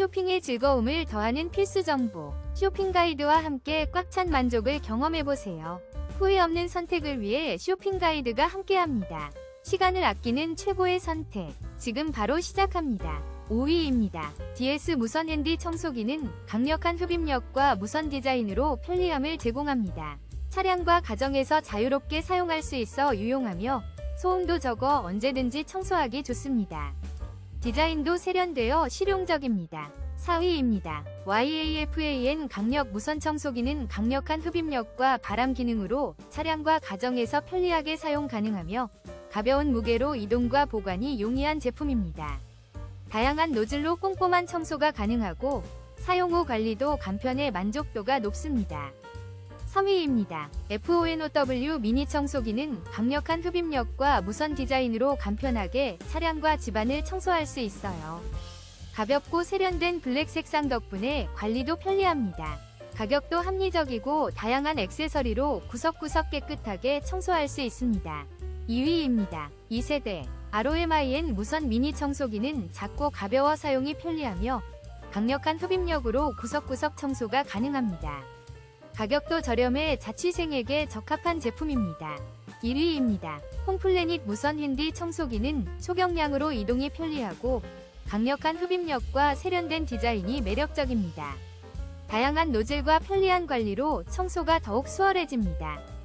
쇼핑의 즐거움을 더하는 필수 정보. 쇼핑 가이드와 함께 꽉 찬 만족을 경험해보세요. 후회 없는 선택을 위해 쇼핑 가이드가 함께합니다. 시간을 아끼는 최고의 선택. 지금 바로 시작합니다. 5위입니다. DS 무선 핸디 청소기는 강력한 흡입력과 무선 디자인으로 편리함을 제공합니다. 차량과 가정에서 자유롭게 사용할 수 있어 유용하며 소음도 적어 언제든지 청소하기 좋습니다. 디자인도 세련되어 실용적입니다. 4위입니다. YAFAN 강력 무선 청소기는 강력한 흡입력과 바람 기능으로 차량과 가정에서 편리하게 사용 가능하며 가벼운 무게로 이동과 보관이 용이한 제품입니다. 다양한 노즐로 꼼꼼한 청소가 가능하고 사용 후 관리도 간편해 만족도가 높습니다. 3위입니다. FONOW 미니 청소기는 강력한 흡입력과 무선 디자인으로 간편하게 차량과 집안을 청소할 수 있어요. 가볍고 세련된 블랙 색상 덕분에 관리도 편리합니다. 가격도 합리적이고 다양한 액세서리로 구석구석 깨끗하게 청소할 수 있습니다. 2위입니다. 2세대 ROMIN 무선 미니 청소기는 작고 가벼워 사용이 편리하며 강력한 흡입력으로 구석구석 청소가 가능합니다. 가격도 저렴해 자취생에게 적합한 제품입니다. 1위입니다. 홈플래닛 무선 핸디 청소기는 초경량으로 이동이 편리하고 강력한 흡입력과 세련된 디자인이 매력적입니다. 다양한 노즐과 편리한 관리로 청소가 더욱 수월해집니다.